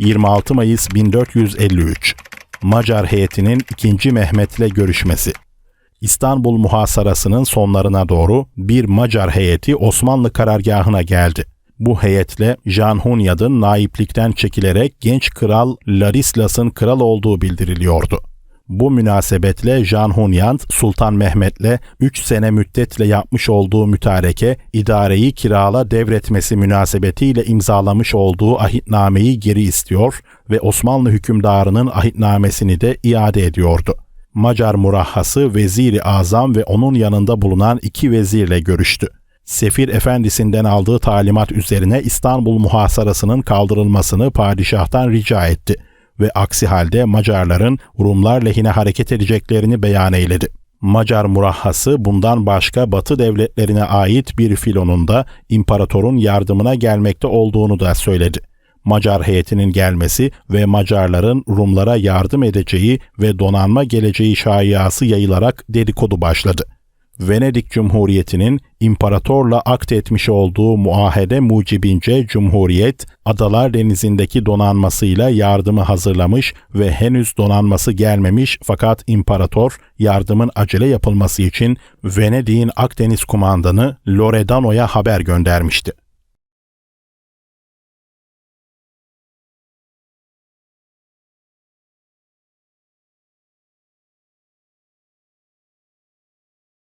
26 Mayıs 1453 Macar heyetinin 2. Mehmet'le görüşmesi İstanbul muhasarasının sonlarına doğru bir Macar heyeti Osmanlı karargahına geldi. Bu heyetle Jan Hunyad'ın naiplikten çekilerek genç kral Larislas'ın kral olduğu bildiriliyordu. Bu münasebetle Jan Hunyad, Sultan Mehmet'le 3 sene müddetle yapmış olduğu mütareke, idareyi kirala devretmesi münasebetiyle imzalamış olduğu ahitnameyi geri istiyor ve Osmanlı hükümdarının ahitnamesini de iade ediyordu. Macar murahhası Veziri Azam ve onun yanında bulunan iki vezirle görüştü. Sefir efendisinden aldığı talimat üzerine İstanbul muhasarasının kaldırılmasını padişahtan rica etti ve aksi halde Macarların Rumlar lehine hareket edeceklerini beyan eyledi. Macar murahhası bundan başka Batı devletlerine ait bir filonun da imparatorun yardımına gelmekte olduğunu da söyledi. Macar heyetinin gelmesi ve Macarların Rumlara yardım edeceği ve donanma geleceği şayiası yayılarak dedikodu başladı. Venedik Cumhuriyeti'nin imparatorla akt etmiş olduğu muahede mucibince Cumhuriyet, Adalar Denizi'ndeki donanmasıyla yardımı hazırlamış ve henüz donanması gelmemiş fakat imparator yardımın acele yapılması için Venedik'in Akdeniz kumandanı Loredano'ya haber göndermişti.